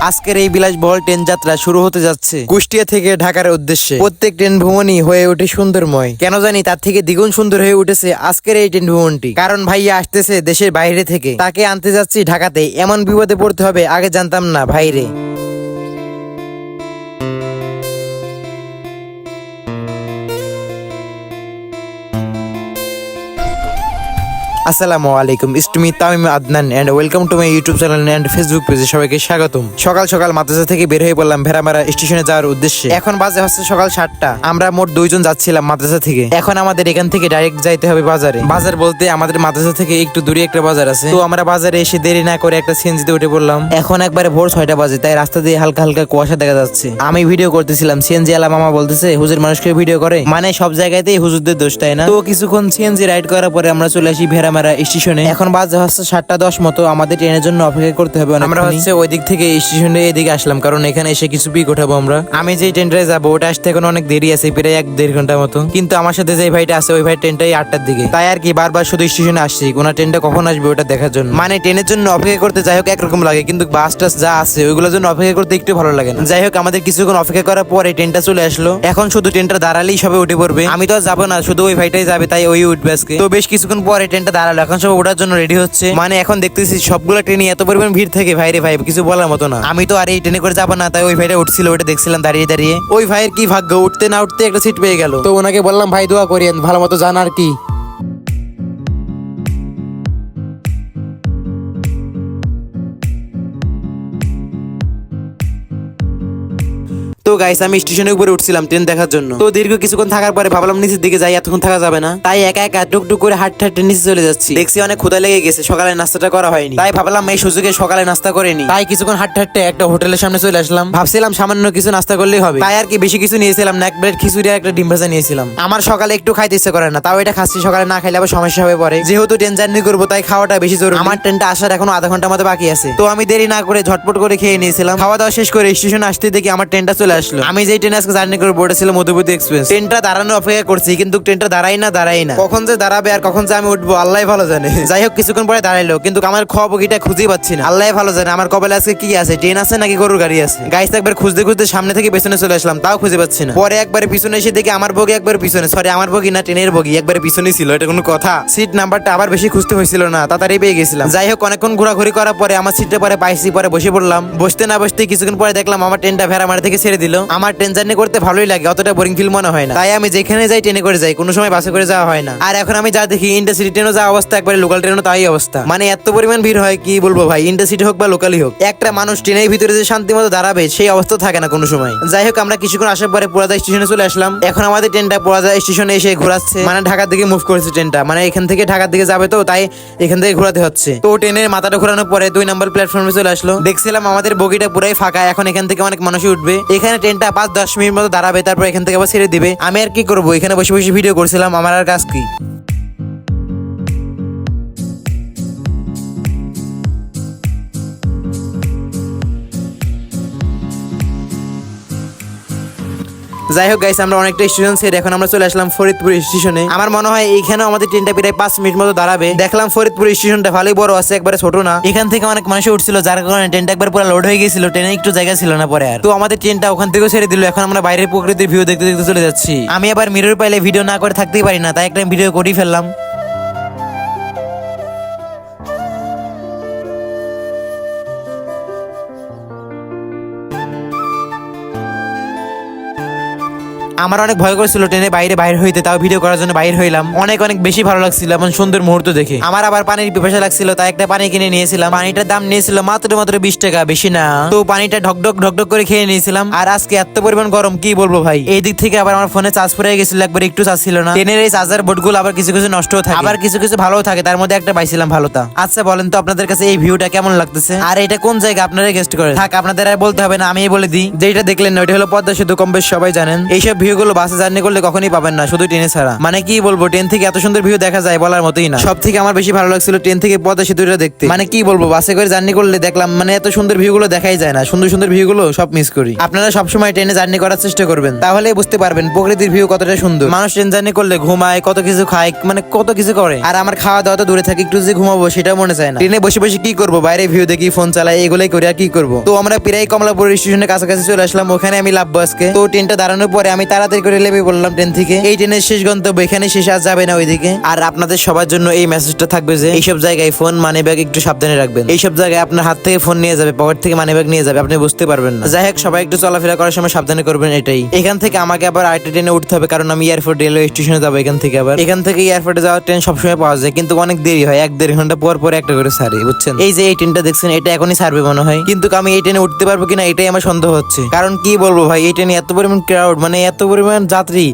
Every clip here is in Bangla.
আজকের এই বিলাসবহল ট্রেন যাত্রা শুরু হতে যাচ্ছে। কুষ্টিয়া থেকে ঢাকার উদ্দেশ্যে। প্রত্যেক ট্রেন ভ্রমণই হয়ে ওঠে সুন্দরময়। কেন জানি তার থেকে দ্বিগুণ সুন্দর হয়ে উঠেছে আজকের এই ট্রেন ভ্রমণটি। কারণ ভাইয়া আসতেছে দেশের বাইরে থেকে। তাকে আনতে যাচ্ছি ঢাকাতে। এমন বিপদে পড়তে হবে, আগে জানতাম না ভাইরে। আসসালামু আলাইকুম ইস্টমি Tamim Adnan and welcome to my YouTube channel and Facebook পেজে সবাইকে স্বাগতম। সকাল সকাল মাদ্রাসা থেকে বের হয়ে পড়লাম ভেড়ামারা স্টেশনে যাওয়ার উদ্দেশ্যে। এখন বাজে হচ্ছে সকাল সাতটা। আমরা মোট দুইজন যাচ্ছিলাম মাদ্রাসা থেকে। এখন আমাদের এখান থেকে ডাইরেক্ট যাইতে হবে বাজারে। বাজার বলতে আমাদের মাদ্রাসা থেকে একটু দূরে একটা বাজার আছে। তো আমরা বাজারে এসে দেরি না করে একটা সিএনজিতে উঠে পড়লাম। এখন একবারে ভোর ছয়টা বাজে, তাই রাস্তা দিয়ে হালকা হালকা কুয়াশা দেখা যাচ্ছে। আমি ভিডিও করতেছিলাম, সিএনজি আলা মামা বলতেছে, হুজুর মানুষকে ভিডিও করে। মানে সব জায়গাতেই হুজুরদের দোষ, তাই না? তো কিছুক্ষণ সিএনজি রাইড করার পরে আমরা চলে আসি ভেড়ামারা স্টেশনে এখন বাজে হচ্ছে সাতটা দশ মতো আমাদের ট্রেনের জন্য অপেক্ষা করতে হবে আমরা হচ্ছে ওই দিক থেকে স্টেশনে এদিকে আসলাম কারণ এখানে এসে কিছু পিক ওঠাবো আমরা। আমি যে ট্রেনটায় যাব ওটা আসতে এখন অনেক দেরি আছে প্রায় এক দেড় ঘণ্টা মতো। কিন্তু আমার সাথে যে ভাইটা আছে ওই ভাই ট্রেনটাই আটটার দিকে। তাই আর কি বারবার শুধু স্টেশনে আসছি কোন ট্রেনটা কখন আসবে ওটা দেখার জন্য। মানে ট্রেনের জন্য অপেক্ষা করতে যাই হোক একরকম লাগে কিন্তু বাস টাস যা আছে ওইগুলোর জন্য অপেক্ষা করতে একটু ভালো লাগে না। যাই হোক আমাদের কিছুক্ষণ অপেক্ষা করার পরে ট্রেনটা চলে আসলো। এখন শুধু ট্রেনটা দাঁড়ালেই সবে উঠে পড়বে। আমি তো আর যাব না শুধু ওই ভাইটাই যাবে তাই ওই উঠবে আজকে। তো বেশ কিছুক্ষণ পরে ট্রেনটা দাঁড়াল লক্ষণ সব ওঠার জন্য রেডি হচ্ছে। মানে এখন দেখতেছি সবগুলো ট্রেনে এত পরিমাণ ভিড় থাকে ভাইরে ভাই, কিছু বলার মতো না। আমি তো আর এই ট্রেনে করে যাব না, তাই ওই ভাইটা উঠছিল ওটা দেখছিলাম দাঁড়িয়ে দাঁড়িয়ে। ওই ভাইয়ের কি ভাগ্য? উঠতে না উঠতে একটা সিট পেয়ে গেল। তো ওনাকে বললাম, ভাই, দোয়া করিয়েন, ভালো মতো জান আর কি। তো গাইস আমি স্টেশনের উপরে উঠছিলাম ট্রেন দেখার জন্য। তো দীর্ঘ কিছুক্ষণ থাকার পরে ভাবলাম নিচের দিকে যাই, এতক্ষণ থাকা যাবে না। তাই একা একা টুকটুক করে হাঁটতে হাঁটতে নিচে চলে যাচ্ছি। দেখছি অনেক ক্ষুদা লেগে গেছে, সকালে নাস্তাটা করা হয়নি। তাই ভাবলাম এই সুযোগে সকালে নাস্তা করে নি তাই কিছুক্ষণ হাঁটতে হাঁটতে একটা হোটেলের সামনে চলে আসলাম। ভাবছিলাম সামান্য কিছু নাস্তা করলেই হবে। তাই আর কি বেশি কিছু নিয়েছিলাম না, এক প্লেট খিচুড়ি আর একটা ডিম ভাজা নিয়েছিলাম। আমার সকালে একটু খাইতে ইচ্ছে করে না, তাও এটা খাচ্ছি। সকালে না খাইলে আবার সমস্যা হবে পরে যেহেতু ট্রেন জার্নি করব, তাই খাওয়াটা বেশি জরুরি। আমার ট্রেনটা আসার এখনও আধা ঘণ্টা মতো বাকি আছে। তো আমি দেরি না করে ঝটপট করে খেয়ে নিয়েছিলাম। খাওয়া দাওয়া শেষ করে স্টেশন আসতে দেখি আমার ট্রেনটা চলে আসলো। আমি যেই ট্রেনে আজকে জার্নি করে ওটা ছিল মধুপতি এক্সপ্রেস ট্রেনটা দাঁড়ানো অপেক্ষা করছি কিন্তু ট্রেনটা দাঁড়াই না দাঁড়াই না। কখন যে দাঁড়াবে আর কখন যে আমি উঠবো আল্লাহ ভালো জানে। যাই হোক কিছুক্ষণ পরে দাঁড়াইলো কিন্তু আমার খবর বগিটা খুঁজেই পাচ্ছি না। আল্লাহ ভালো জানে আমার কপালে আজকে কি আছে ট্রেন আছে নাকি গরুর গাড়ি আছে? গাইস একবার খুঁজতে খুঁজতে সামনে থেকে পেছনে চলে আসলাম তাও খুঁজে পাচ্ছি না। পরে একবার পিছনে এসে দেখি আমার বগি একবার পিছনে সরি আমার বগি না ট্রেনের বগি একবার পিছনে ছিল এটা কোনো কথা। সিট নাম্বারটা আবার বেশি খুঁজতে হয়েছিল না তাড়াতাড়ি পেয়ে গেছিলাম। যাই হোক অনেকক্ষণ ঘোরাঘুরি করার পরে আমার সিটটা পরে পাইছি পরে বসে পড়লাম। বসতে না বসতে কিছুক্ষণ পরে দেখলাম আমার ট্রেনটা ভেড়ামারি থেকে ছেড়ে দিল। আমার ট্রেন জার্নি করতে ভালোই লাগে, অতটা বোরিং ফিল মনে হয় না। তাই আমি যেখানে যাই ট্রেনে করে যাই, কোনো সময় বাসে করে যাওয়া হয় না। আর এখন আমি যা দেখি ইন্টারসিটি ট্রেনও যা অবস্থা, একবারে লোকাল ট্রেনও তাই অবস্থা। মানে এত পরিমাণ ভিড় হয়, কি বলব ভাই? ইন্টারসিটি হোক বা লোকালই হোক, একটা মানুষ ট্রেনের ভিতরে যে শান্তি মতো দাঁড়াবে, সেই অবস্থা থাকে না কোনো সময়। যাই হোক, আমরা কিছুক্ষণ আসার পরে পোড়াদা স্টেশনে চলে আসলাম। এখন আমাদের ট্রেনটা পোড়াদা স্টেশনে এসে ঘোরাচ্ছে। মানে ঢাকার দিকে মুভ করেছে ট্রেনটা মানে এখান থেকে ঢাকার দিকে যাবে তো, তাই এখান থেকে ঘোরাতে হচ্ছে। তো ট্রেনের মাথাটা ঘোরানোর পরে দুই নম্বর প্ল্যাটফর্মে চলে আসলো। দেখছিলাম আমাদের বগিটা পুরাই ফাঁকা, এখন এখান থেকে অনেক মানুষই উঠবে। এখানে ট্রেনটা পাঁচ দশ মিনিট মতো দাঁড়াবে, তারপর এখান থেকে আবার ছেড়ে দিবে। আমি আর কি করব? এখানে বসে বসে ভিডিও করছিলাম, আমার আর কাজ কি? যাই হোক গাইস আমরা অনেকটা স্টেশন ছেড়ে এখন আমরা চলে আসলাম ফরিদপুর স্টেশনে আমার মনে হয় এখানে আমাদের ট্রেনটা প্রায় পাঁচ মিনিট মতো দাঁড়াবে। দেখলাম ফরিদপুর স্টেশনটা ভালোই বড় আছে, একবারে ছোট না। এখান থেকে অনেক মানুষ উঠছিল, যার কারণে ট্রেনটা একবার পুরো লোড হয়ে গেছিল ট্রেনে একটু জায়গা ছিল না পরে আর। তো আমাদের ট্রেনটা ওখান থেকেও ছেড়ে দিল, এখন আমরা বাইরের প্রকৃতির ভিউ দেখতে দেখতে চলে যাচ্ছি। আমি আবার মিরর পাইলে ভিডিও না করে থাকতেই পারি না, তাই একটা ভিডিও করেই ফেললাম। আমার অনেক ভয় করেছিল ট্রেনে বাইরে বাইর হইতে, তাও ভিডিও করার জন্য বাইর হইলাম। অনেক অনেক বেশি ভালো লাগছিল এমন সুন্দর মুহূর্ত দেখে। আমার আবার পানির পিপাসা লাগছিল, তাই একটা পানি কিনে নিয়েছিলাম। পানিটার দাম নিয়েছিল মাত্র মাত্র বিশ টাকা, বেশি না। তো পানিটা ঢকঢক ঢকঢক করে খেয়ে নিয়েছিলাম। আর আজকে এত পরিমাণ গরম, কি বলব ভাই? এই দিক থেকে আবার আমার ফোনে চার্জ পড়ে গেছিল, একবার একটু চার্জ ছিল না। ট্রেনের এই চার্জার বোর্ডগুলো আবার কিছু কিছু নষ্ট থাকে। আবার কিছু কিছু ভালো থাকে, তার মধ্যে একটা পাইছিলাম ভালোটা। আচ্ছা বলেন তো আপনাদের কাছে এই ভিউটা কেমন লাগতেছে? আর এটা কোন জায়গা আপনারা গেস্ট করে থাক, আপনাদের আর বলতে হবে না আমি বলে দিই। যেটা দেখলেন ওইটা হলো পদ্মা সেতু কম সবাই জানেন। এইসব ভিউ ভিউ গুলো বাসে জার্নি করলে কখনই পাবেন না, শুধু ট্রেনে ছাড়া। মানে কি বলব, ট্রেন থেকে এত সুন্দর ভিউ দেখা যায় বলার মতোই না। সব থেকে আমার বেশি ভালো লাগছিল ট্রেন থেকে পদ্মা সেতুটা দেখতে। মানে কি বলব, বাসে করে জার্নি করলে দেখলাম মানে এত সুন্দর ভিউ গুলো দেখাই যায় না। সুন্দর সুন্দর ভিউ গুলো সব মিস করি। আপনারা সবসময় ট্রেনে জার্নি করার চেষ্টা করবেন। তাহলেই বুঝতে পারবেন প্রকৃতির ভিউ কতটা সুন্দর। মানুষ ট্রেন জার্নি করলে ঘুমায়, কত কিছু খায় মানে কত কিছু করে। আর আমার খাওয়া দাওয়া তো দূরে থাকে, একটু যে ঘুমাবো সেটাও মনে চায় না। ট্রেনে বসে বসে কি করব? বাইরে ভিউ দেখি ফোন চালাই, এগুলোই করি, আর কি করব? তো আমরা প্রায় কমলাপুর স্টেশনের কাছাকাছি চলে আসলাম, ওখানে আমি লাভবো আজকে। তো ট্রেনটা দাঁড়ানোর পরে আমি তাড়াতাড়ি করে লেবে পড়লাম ট্রেন থেকে। এই ট্রেনের শেষ গন্তব্য এখানে শেষ, আর যাবে না ওইদিকে। আর আপনাদের সবার জন্য এই মেসেজটা থাকবে যে, এইসব জায়গায় ফোন মানি ব্যাগ একটু সাবধানে রাখবেন। এইসব জায়গায় আপনার হাত থেকে ফোন নিয়ে যাবে পকেট থেকে মানি ব্যাগ নিয়ে যাবে, আপনি বুঝতে পারবেন না। যাই হোক, সবাই একটু চলাফেরা করার সময় সাবধানে করবেন এটাই। এখান থেকে আমাকে আবার আরেকটা ট্রেনে উঠতে হবে, কারণ আমি এয়ারপোর্ট রেলওয়ে স্টেশনে যাব এখান থেকে আবার। এখান থেকে এয়ারপোর্টে যাওয়ার ট্রেন সবসময় পাওয়া যায়, কিন্তু অনেক দেরি হয়, এক দেড় ঘণ্টা পর পর একটা করে সারে বুঝছেন? এই যে এই ট্রেনটা দেখছেন, এটা এখনই সারবে মনে হয়। কিন্তু আমি এই ট্রেনে উঠতে পারব কিনা, এটাই আমার সন্দেহ হচ্ছে। কারণ কি বলব ভাই, এই ট্রেনে এত পরিমাণ ক্রাউড মানে এত পরিমাণ যাত্রী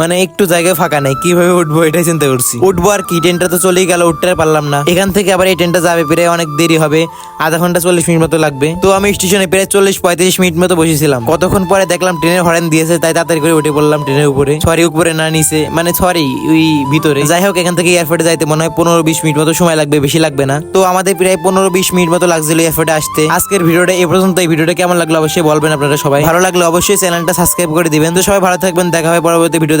মানে একটু জায়গায় ফাঁকা নাই, কীভাবে উঠবো এটাই চিন্তা করছি। উঠবো আর কি ট্রেনটা তো চলেই গেল, উঠতে পারলাম না। এখান থেকে আবার এই ট্রেনটা যাবে প্রায় অনেক দেরি হবে, আধা ঘণ্টা চল্লিশ মিনিট মতো লাগবে। তো আমি স্টেশনে প্রায় চল্লিশ পঁয়ত্রিশ মিনিট মতো বসেছিলাম। কতক্ষণ পরে দেখলাম ট্রেনের হরেন দিয়েছে, তাই তাড়াতাড়ি করে উঠে পড়লাম ট্রেনের উপরে। সরি উপরে না, নিচে মানে সরি ওই ভিতরে। যাই হোক, এখান থেকে এয়ারপোর্টে যাইতে মনে হয় পনেরো বিশ মিনিট মতো সময় লাগবে, বেশি লাগবে না। তো আমাদের প্রায় পনেরো বিশ মিনিট মতো লাগছিল এয়ারপোর্টে আসতে। আজকের ভিডিওটা এই পর্যন্ত, এই ভিডিওটা কেমন লাগল অবশ্যই বলবেন আপনারা সবাই। ভালো লাগলে অবশ্যই চ্যানেলটা সাবস্ক্রাইব করে দিবেন। তো সবাই ভালো থাকবেন, দেখা হবে পরবর্তী ভিডিওতে।